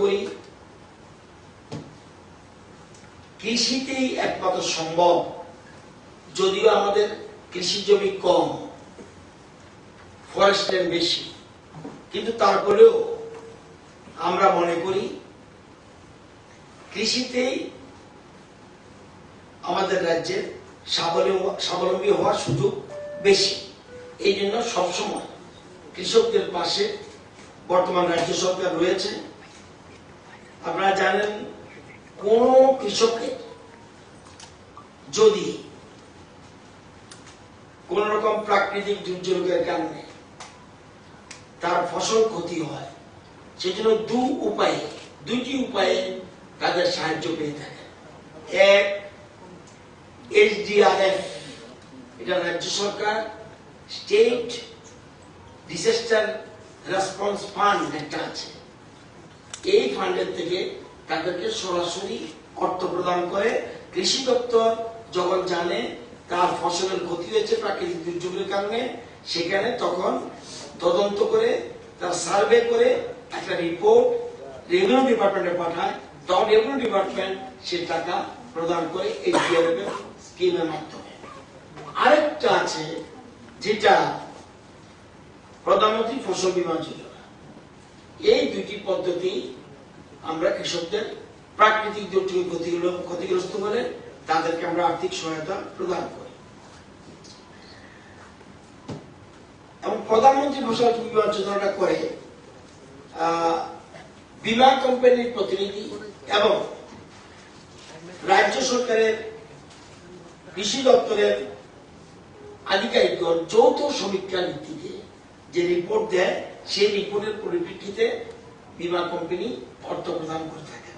করি। কৃষিতেই একমাত্র সম্ভব, যদিও আমাদের কৃষি জমি কম ফরেস্ট ল্যান্ড বেশি। কিন্তু তারপরেও আমরা মনে করি, কৃষিতেই আমাদের রাজ্যের স্বাবলম্বী হওয়ার সুযোগ বেশি। এই জন্য সবসময় কৃষকদের পাশে বর্তমান রাজ্য সরকার রয়েছে। জানেন, কোন কৃষকের যদি কোন রকম প্রাকৃতিক দুর্যোগের কারণে তার ফসল ক্ষতি হয় সেজন্য দু উপায়ে, দুইটি উপায়ে তাদের সাহায্য পেয়ে থাকে এক এইচডিআরএফ এটা রাজ্য সরকার, স্টেট ডিজাস্টার রেসপন্স ফান্ড একটা আছে। এই ফান্ডের থেকে তাদেরকে সরাসরি অর্থ প্রদান করে। কৃষি দপ্তর যখন জানে তার ফসলের ক্ষতি হয়েছে প্রাকৃতিক দুর্যোগের কারণে, সেখানে তখন তদন্ত করে, তার সার্ভে করে একটা রিপোর্ট রেভিনিউ ডিপার্টমেন্টে পাঠায়। তখন রেভিনিউ ডিপার্টমেন্ট সে টাকা প্রদান করে এই স্কিমের মাধ্যমে। আরেকটা আছে, যেটা প্রধানমন্ত্রী ফসল বীমা যোজনা। এই দুটি পদ্ধতি আমরা কৃষকদের প্রাকৃতিক ক্ষতিগুলো- ক্ষতিগ্রস্ত হলে তাদেরকে আমরা আর্থিক সহায়তা প্রদান করি। এবং প্রধানমন্ত্রী ফসল বীমা যোজনাটা করে বীমা কোম্পানির প্রতিনিধি এবং রাজ্য সরকারের কৃষি দপ্তরের আধিকারিকগণ যৌথ সমীক্ষার ভিত্তিতে যে রিপোর্ট দেয়, সেই রিপোর্টের পরিপ্রেক্ষিতে বীমা কোম্পানি অর্থ প্রদান করে থাকে।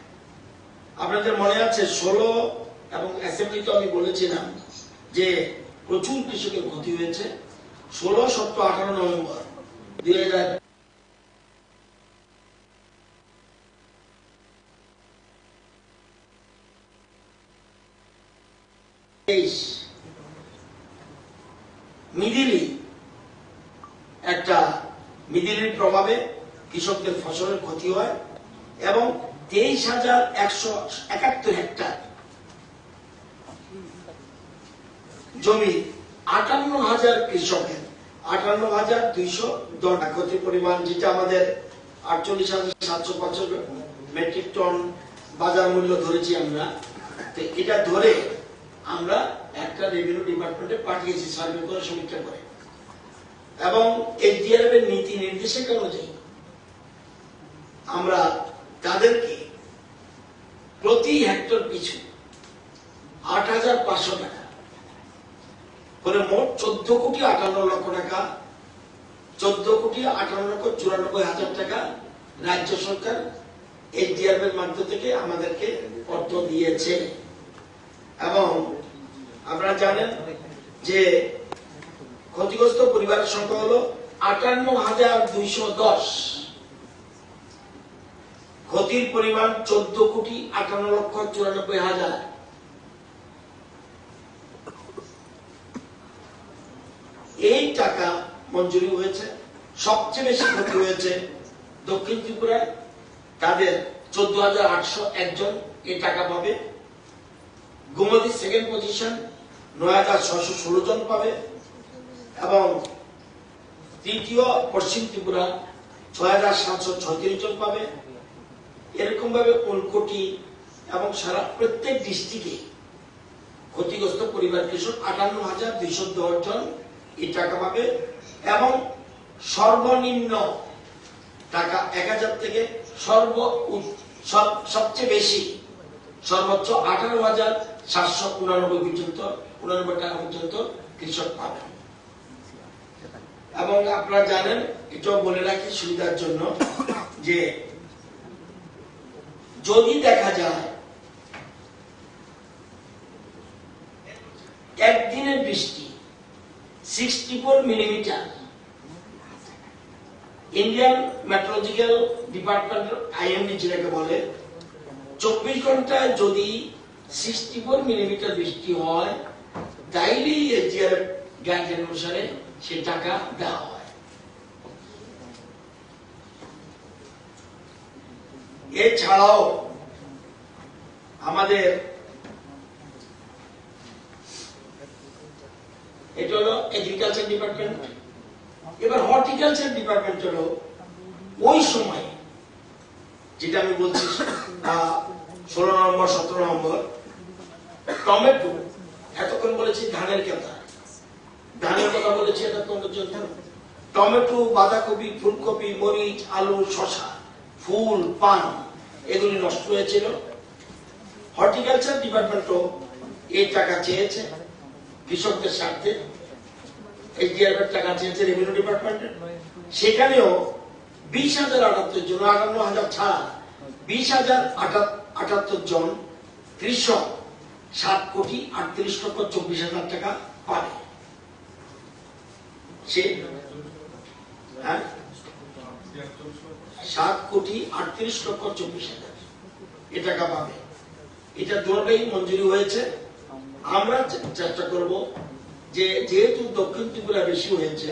আপনাদের মনে আছে, ষোলো এবং অ্যাসেম্বলিতে আমি বলেছিলাম যে প্রচুর কৃষকের ক্ষতি হয়েছে। ষোলো, সতেরো, আঠারো নভেম্বর দুই হাজার তেইশ মিদিলি একটা মিদিলির প্রভাবে কৃষকদের ফসলের ক্ষতি হয় এবং তেইশ হাজার একশো একাত্তর হেক্টর জমি আটান্ন হাজার কৃষকের, আটান্ন হাজার দুইশো দশ ক্ষতির পরিমাণ, যেটা আমাদের আটচল্লিশ হাজার সাতশো পঞ্চাশ মেট্রিক টন বাজার মূল্য ধরেছি আমরা। তো এটা ধরে আমরা একটা রেভিনিউ ডিপার্টমেন্টে পাঠিয়েছি সার্ভে করে সমীক্ষা করে। এবং এসডিআরএফ এর নীতি নির্দেশক অনুযায়ী আমরা তাদেরকে প্রতি হেক্টর পিছু আট হাজার পাঁচশো টাকা, করে মোট চোদ্দ কোটি আটান্ন লক্ষ টাকা, চোদ্দ কোটি আটান্ন লক্ষ চুরানব্বই হাজার টাকা রাজ্য সরকার এসডিআরএফ এর মাধ্যম থেকে আমাদেরকে অর্থ দিয়েছে। এবং আপনারা জানেন যে ক্ষতিগ্রস্ত পরিবারের সংখ্যা হলো আটান্ন হাজার দুইশো দশ। ক্ষতির পরিমাণ চোদ্দ কোটি আটান্ন লক্ষ চুরানব্বই হাজার। এই টাকা মঞ্জুরি হয়েছে। সবচেয়ে বেশি ক্ষতি হয়েছে দক্ষিণ ত্রিপুরায়। তাদের চোদ্দ হাজার আটশো একজন এই টাকা পাবে। গোমতী সেকেন্ড পজিশন নয় হাজার ছশো ষোলো জন পাবে এবং তৃতীয় পশ্চিম ত্রিপুরা ছয় হাজার সাতশো ছত্রিশ জন পাবে। এরকম ভাবে কোলকটি এবং সারা প্রত্যেক ডিস্ট্রিক্টে ক্ষতিগ্রস্ত পরিবার কৃষক আটান্ন হাজার দুইশো দশ জন এই টাকা পাবে এবং সর্বনিম্ন টাকা এক হাজার থেকে সর্ব সবচেয়ে বেশি, সর্বোচ্চ আঠারো হাজার সাতশো উনানব্বই পর্যন্ত, উনানব্বই টাকা পর্যন্ত কৃষক পাবেন এবং আপনারা জানেন, এটাও বলে রাখি সুবিধার জন্য যে যদি দেখা যায়, একদিনের বৃষ্টি sixty four millimetre Indian meteorological department IMD যেটাকে বলে, চব্বিশ ঘন্টায় যদি সিক্সটি ফোর মিলিমিটার বৃষ্টি হয় তাইলেই এসডিআর গাইডলাইন অনুসারে সে টাকা দেওয়া এছাড়াও আমাদের এটা হলো এগ্রিকালচার ডিপার্টমেন্ট এবার হর্টিকালচার ডিপার্টমেন্ট হলো ওই সময়, যেটা আমি বলছি ষোলো নভেম্বর সতেরো নভেম্বর টমেটো, এতক্ষণ বলেছি ধানের কথা। ধানের কথা বলেছি এটা তোমাদের জন্য টমেটো, বাঁধাকপি, ফুলকপি, মরিচ, আলু শশা ফুল, পান, এগুলি নষ্ট হয়েছিল। হর্টিকালচার ডিপার্টমেন্টও এই টাকা চেয়েছে কৃষকদের স্বার্থে। এইচডিআরএফ টাকা চেয়েছে রেভিনিউ ডিপার্টমেন্টে সেখানেও বিশ হাজার আটাত্তর জন, আটান্ন হাজার ছাড়া বিশ হাজার আটাত্তর জন কৃষক সাত কোটি আটত্রিশ লক্ষ চব্বিশ হাজার টাকা পাবে সে হ্যাঁ? সাত কোটি আটত্রিশ লক্ষ চব্বিশ হাজার। এ টাকা পাবে। এটা দুটোটাই মঞ্জুরি হয়েছে। আমরা চেষ্টা করব যে যেহেতু দক্ষিণ ত্রিপুরা বেশি হয়েছে,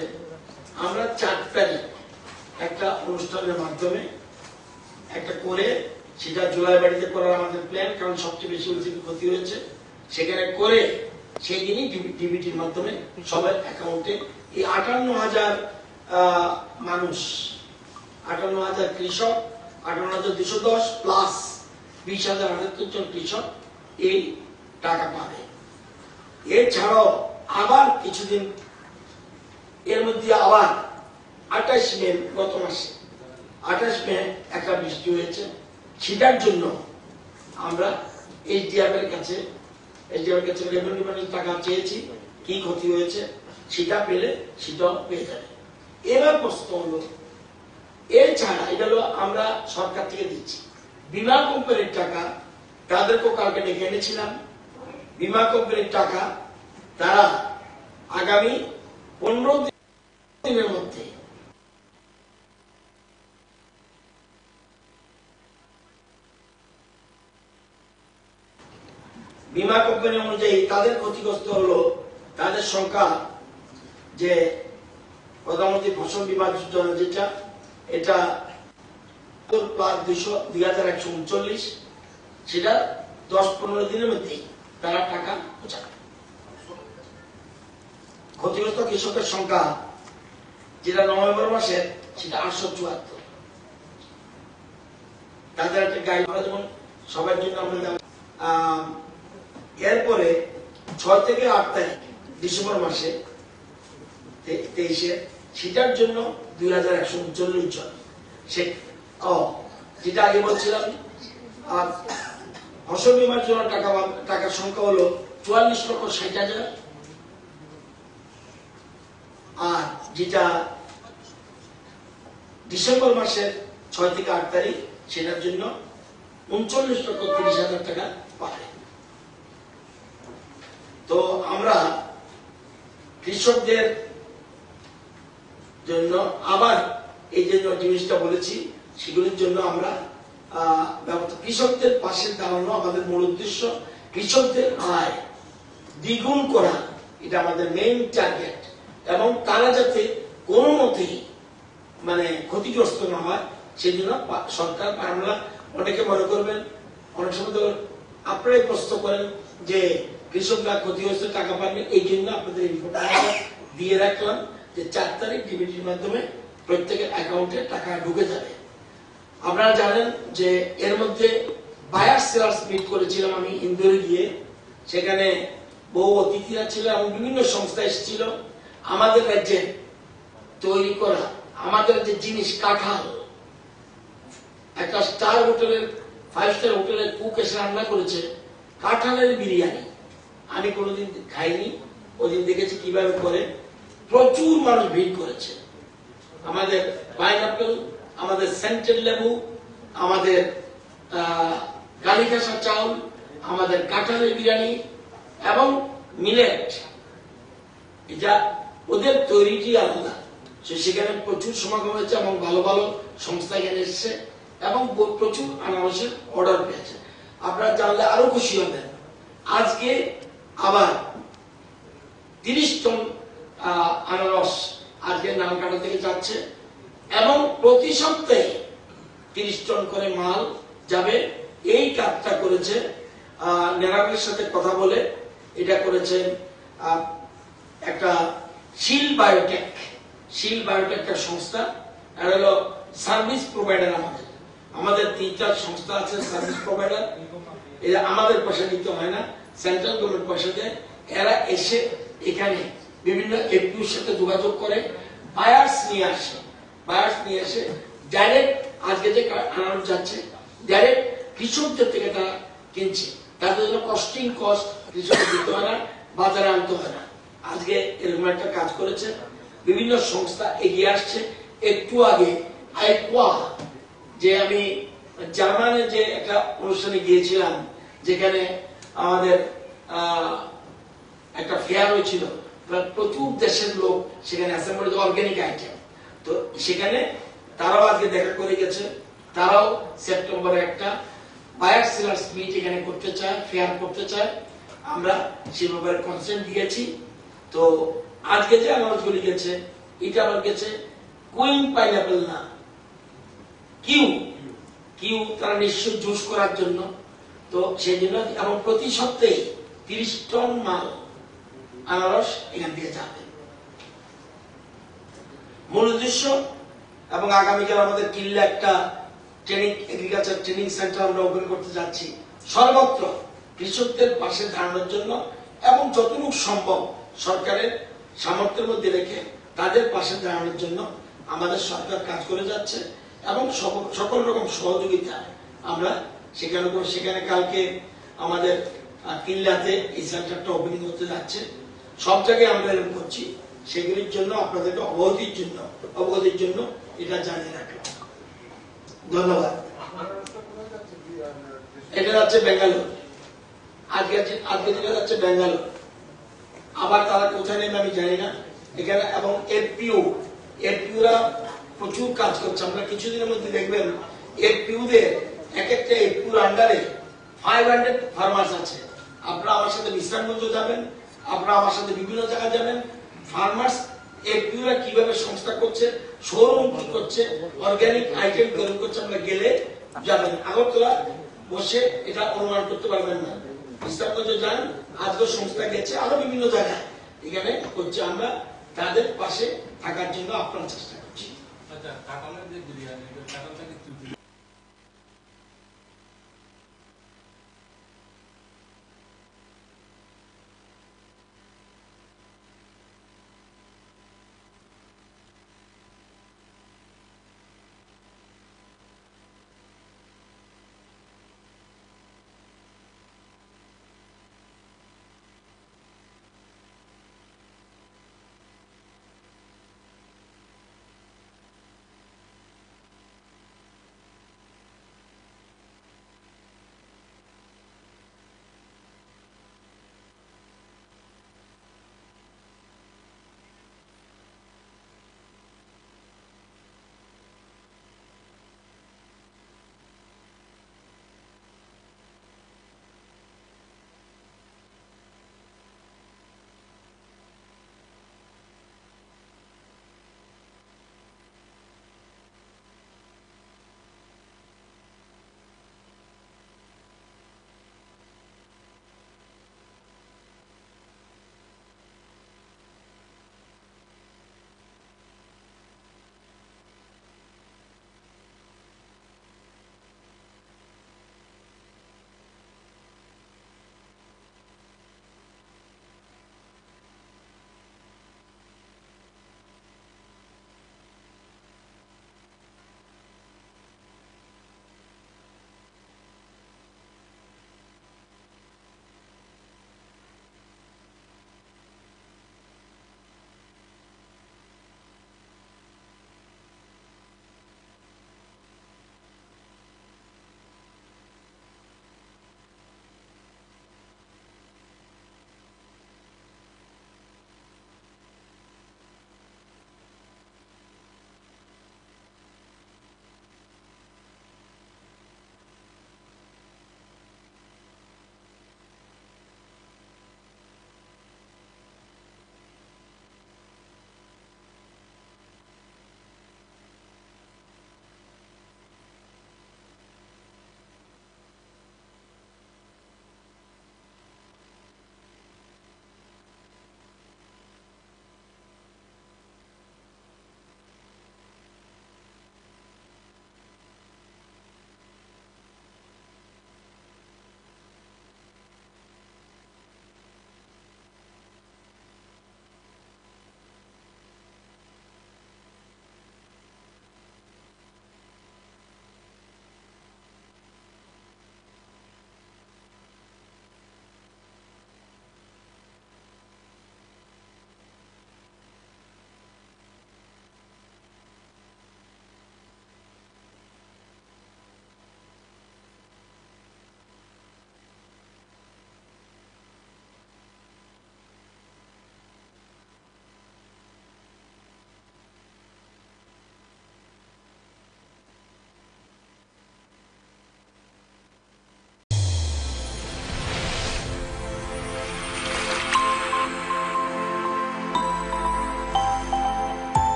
আমরা চার তারিখ একটা অনুষ্ঠানের মাধ্যমে একটা করে সেটা জুলাই বাড়িতে করার আমাদের প্ল্যান কারণ সবচেয়ে বেশি ক্ষতি হয়েছে, সেখানে করে সেই দিনই ডিবিটির মাধ্যমে সবার অ্যাকাউন্টে এই আটান্ন হাজার মানুষ আটান্ন হাজার কৃষক, আটান্ন হাজার দুশো দশ প্লাস বিশ হাজার আটাত্তর জন কৃষক এই টাকা পাবে। এছাড়াও আবার কিছুদিন এর মধ্যে আবার আঠাশ মে গত মাসে, আঠাশ মে একটা বৃষ্টি হয়েছে। সেটার জন্য আমরা এইচডিএফ এর কাছে এইচডিএফ কাছে রেভিনিউ ডিপার্টমেন্ট টাকা চেয়েছি, কি ক্ষতি হয়েছে সেটা পেলে সেটাও পেয়ে যাবে। এবার প্রশ্ন হলো এছাড়া এটা হলো আমরা সরকার থেকে দিচ্ছি। বিমা কোম্পানির টাকা তাদেরকেও কালকে ডেকে এনেছিলাম। বিমা কোম্পানির টাকা তারা আগামী পনেরো দিনের মধ্যে বিমা কোম্পানি অনুযায়ী তাদের ক্ষতিগ্রস্ত হলো তাদের সংখ্যা যে প্রধানমন্ত্রী ফসল বীমা যোজনা যেটা এটা দুই হাজার একশো উনচল্লিশ, সেটা দশ পনেরো দিনের তারা টাকা ক্ষতিগ্রস্ত কৃষকের সংখ্যা যেটা নভেম্বর সেটা আটশো চুয়াত্তর। তাদের একটা গাইড আমরা যেমন সবার জন্য আমরা এরপরে ছয় থেকে আট তারিখ ডিসেম্বর মাসে তেইশে, সেটার জন্য দুই হাজার একশো উনচল্লিশ জন। সে যেটা আগে বলছিলাম, আর ফসল বিমার জন্য টাকা টাকার সংখ্যা হলো চুয়াল্লিশ লক্ষ ষাট হাজার। আর যেটা ডিসেম্বর মাসের ছয় থেকে আট তারিখ, সেটার জন্য উনচল্লিশ লক্ষ তিরিশ হাজার টাকা পাবে তো আমরা কৃষকদের জন্য আবার এই যে জিনিসটা বলেছি, সেগুলির জন্য আমরা কৃষকদের পাশে দাঁড়ানো আমাদের মূল উদ্দেশ্য। কৃষকদের আয় দ্বিগুণ করা, এটা আমাদের মেইন টার্গেট এবং তারা যাতে কোনো মতেই মানে ক্ষতিগ্রস্ত না হয়, সেই জন্য সরকার আমরা অনেকে মনে করবেন, অনেক সময় তো আপনারাই প্রশ্ন করেন যে কৃষকরা ক্ষতি হয়েছে টাকা পাননি, এই জন্য আপনাদের দিয়ে রাখলাম। যে চার তারিখ ডিবিটির মাধ্যমে প্রত্যেকের অ্যাকাউন্টে টাকা ঢুকে যাবে। আপনারা জানেন যে এর মধ্যে বায়ার সেলার্স মিট করেছিলাম আমি ইন্দোরে গিয়ে। সেখানে বহু অতিথিরা ছিল এবং বিভিন্ন সংস্থা এসেছিল। আমাদের রাজ্যে তৈরি করা, আমাদের যে জিনিস, কাঁঠাল, একটা স্টার হোটেলের ফাইভ স্টার হোটেলের কুক এসে রান্না করেছে, কাঁঠালের বিরিয়ানি। আমি কোনোদিন খাইনি, ওদিন দেখেছি কীভাবে করে। প্রচুর মানুষ ভিড় করেছে। আমাদের পাইনাপেল আমাদের সেন্টেড লেবু, আমাদের কালিকাসা চাউল, আমাদের কাঁঠালের বিরিয়ানি এবং মিলেট। এটা ওদের তৈরিটি আলাদা। সেখানে প্রচুর সমাগম হয়েছে এবং ভালো ভালো সংস্থা এখানে এসেছে এবং প্রচুর আনারসের অর্ডার পেয়েছে। আপনারা জানলে আরও খুশি হবেন। আজকে আবার তিরিশ টন আনারস আজকে নামকাটা থেকে যাচ্ছে। এবং প্রতি সপ্তাহে তিরিশ টন করে মাল যাবে। এই কাজটা করেছে নেরামের সাথে কথা বলে এটা করেছে আহ, একটা শিল বায়োটেক। শিল বায়োটেক সংস্থা আর হলো সার্ভিস প্রোভাইডার আমাদের। আমাদের তিন চার সংস্থা আছে সার্ভিস প্রোভাইডার। আমাদের পয়সা নিতে হয় না সেন্ট্রাল গভর্নমেন্ট পয়সা দেয়। এরা এসে এখানে বিভিন্ন এপিউর সাথে যোগাযোগ করে বায়ার্স নিয়ে আসে। বায়ার্স নিয়ে এসে ডাইরেক্ট আজকে যে আনানো যাচ্ছে ডাইরেক্ট কৃষকদের থেকে তারা কিনছে। তাদের জন্য কস্টিং কস্ট কৃষক দিতে হয় না, বাজারে আনতে হয় না। আজকে এরকম একটা কাজ করেছে। বিভিন্ন সংস্থা এগিয়ে আসছে। একটু আগে আইকোয়া, যে আমি জার্মানে যে একটা অনুষ্ঠানে গিয়েছিলাম, যেখানে আমাদের একটা ফেয়ার হয়েছিল। প্রচুর দেশের লোক সেখানে অ্যাসেম্বলি অর্গানিক আইটেম তো সেখানে তারাও আজকে দেখা করে গেছে। তারাও সেপ্টেম্বরে একটা বায়ার সেলার্স মিট এখানে করতে চায় ফেয়ার করতে চায়। আমরা সে ব্যাপারে কনসেন্ট দিয়েছি। তো আজকে যে গেছে, এটা আবার গেছে কুইন পাইনাপেল না। কিউ। কিউ তারা নিশ্চয় জুস করার জন্য। তো সেই জন্য এবং প্রতি সপ্তাহে তিরিশ টন মাল আনারস এখান থেকে যাবে মূল উদ্দেশ্য, এবং আগামীকাল আমাদের কিল্লা একটা ট্রেনিং এগ্রিকালচার ট্রেনিং সেন্টার আমরা ওপেন করতে যাচ্ছি। সর্বত্র কৃষকদের পাশে দাঁড়ানোর জন্য, এবং যতটুকু সম্ভব সরকারের সামর্থ্যের মধ্যে রেখে তাদের পাশে দাঁড়ানোর জন্য আমাদের সরকার কাজ করে যাচ্ছে, এবং সকল রকম সহযোগিতা আমরা সেখানে সেখানে কালকে আমাদের কিল্লাতে এই সেন্টারটা ওপেনিং হতে যাচ্ছে। সব জায়গায় আমরা এরকম করছি। সেগুলির জন্য, আপনাদেরকে অবগতির জন্য অবগতির জন্য এটা জানিয়ে রাখলাম ধন্যবাদ। এটা যাচ্ছে বেঙ্গালোর আজকে আজকে যেটা যাচ্ছে বেঙ্গালোর আবার তারা কোথায় নেবে আমি জানি না। এখানে এবং এফপিউ এফপিউরা প্রচুর কাজ করছে। আমরা কিছুদিনের মধ্যে দেখবেন এফপিউদের এক একটা এফপিউর আন্ডারে ফাইভ হান্ড্রেড ফার্মার্স আছে। আপনারা আমার সাথে বিশ্রামগঞ্জ যাবেন। আপনারা আমার সাথে বিভিন্ন জায়গায় যাবেন। ফার্মার্স এফপিউরা কীভাবে সংস্থা করছে, শোরুম কি করছে, অর্গানিক আইটেম তৈরি করছে, আমরা গেলে যাবেন। আগরতলা বসে এটা অনুমান করতে পারবেন না। বিশ্রামগঞ্জে যান আজকে সংস্থা গেছে, আরও বিভিন্ন জায়গায়। এখানে হচ্ছে আমরা তাদের পাশে থাকার জন্য আপনার চেষ্টা করছি। আচ্ছা